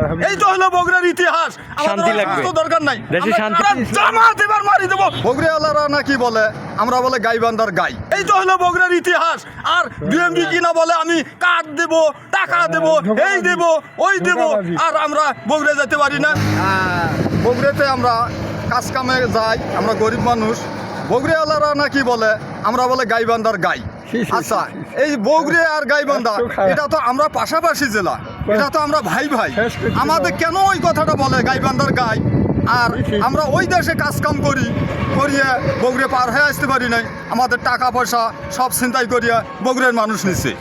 এই তো হলো বগুড়ার ইতিহাস। আমাদের শান্তি লাগবে। দরকার নাই। দেশে আমরা শান্তি- জামাত এবার মারি দেবো। বগুড়াওয়ালারা নাকি বলে আমরা বলে গাইবান্দার গাই। এই তো হলো বগুড়ার ইতিহাস। আর বিএমপি কিনা বলে আমি কার্ড দেব টাকা দেব এই দেব ওই দেব আর আমরা বগুড়া যেতে পারি না। বগুড়াতে আমরা কাজ কামে যাই আমরা গরিব মানুষ। বগুড়াওয়ালারা নাকি বলে আমরা বলে গাইবান্দার গাই। আচ্ছা এই বগুড়ে আর গাইবান্ধা এটা তো আমরা পাশাপাশি জেলা। এটা তো আমরা ভাই ভাই। আমাদের কেন ওই কথাটা বলে গাইবান্ধার গাই? আর আমরা ওই দেশে কাজ কাম করি করিয়ে বগুড়ে পার হয়ে আসতে পারি নাই। আমাদের টাকা পয়সা সব চিন্তাই করিয়া বগুড়ের মানুষ নিছে।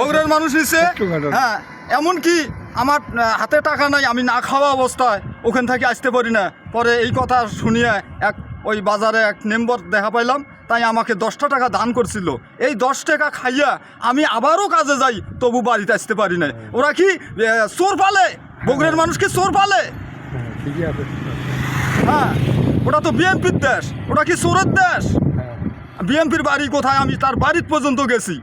বগুড়ের মানুষ নিচ্ছে হ্যাঁ এমনকি আমার হাতে টাকা নাই আমি না খাওয়া অবস্থায় ওখান থেকে আসতে পারি না। পরে এই কথা শুনিয়ে এক ওই বাজারে এক মেম্বার দেখা পাইলাম, তাই আমাকে দশটা টাকা দান করছিল। এই দশ টাকা খাইয়া আমি আবারও কাজে যাই, তবু বাড়িতে আসতে পারি না ওরা কি চোর পালে? বগুড়ের মানুষ কি চোর পালে? হ্যাঁ ওটা তো বিএনপির দেশ, ওটা কি চোরের দেশ? বিএনপির বাড়ি কোথায়? আমি তার বাড়ির পর্যন্ত গেছি।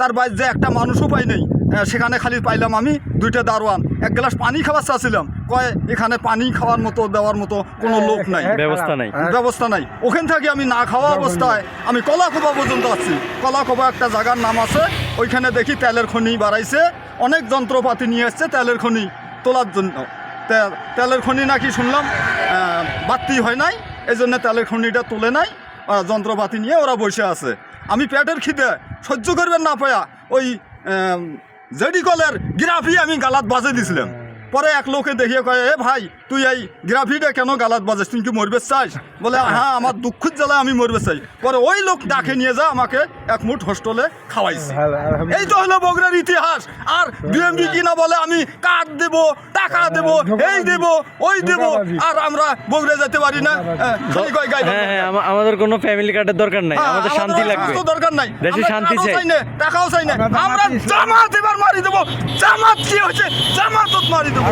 তার বাড়ি যে একটা মানুষও পাই নেই সেখানে খালি পাইলাম আমি দুইটা দারোয়ান। এক গ্লাস পানি খাবার চাচ্ছিলাম। কয় এখানে পানি খাওয়ার মতো দেওয়ার মতো কোনো লোক নাই। ব্যবস্থা নাই। ব্যবস্থা নাই। ওখান থেকে আমি না খাওয়া অবস্থায় আমি কলাকোবা পর্যন্ত আছি। কলাকোবা একটা জায়গার নাম আছে। ওইখানে দেখি তেলের খনি বাড়াইছে। অনেক যন্ত্রপাতি নিয়ে এসছে তেলের খনি তোলার জন্য। তেলের খনি নাকি শুনলাম বাতি হয় নাই এই জন্য তেলের খনিটা তুলে নাই যন্ত্রপাতি নিয়ে ওরা বসে আছে। আমি পেটের খিদে সহ্য করবেন না পায়া। ওই জেডি কলের গ্রাফি আমি গালাত বাজে দিছিলাম। পরে এক লোকে দেখিয়ে কয় এ ভাই তুই এই গ্রাফিটা কেন গালাত বাজাস? তুমি কি মরবে চাইস বলে হ্যাঁ আমার দুঃখ জ্বালা আমি মরবে চাই। পরে ওই লোক ডাকে নিয়ে যা আমাকে এক মুঠ হোস্টেলে খাওয়াইছে। এই তো হলো বগুড়ার ইতিহাস। আর বিএমবি কিনা বলে আমি কাঠ দেব? টাকা দেব এই দেব ওই দেব আর আমরা বগুড়া যেতে পারি না। হ্যাঁ, খালি কয় গাই হ্যাঁ আমা- আমাদের কোনো ফ্যামিলি কার্ডের দরকার নাই হ্যাঁ, আমাদের শান্তি লাগবে। তো দরকার নাই। দেশে শান্তি চাই। না টাকাও চাই না। আমরা জামাত এবার মারি দেব। জামাত কি হয়েছে? জামাত মারি দেবো।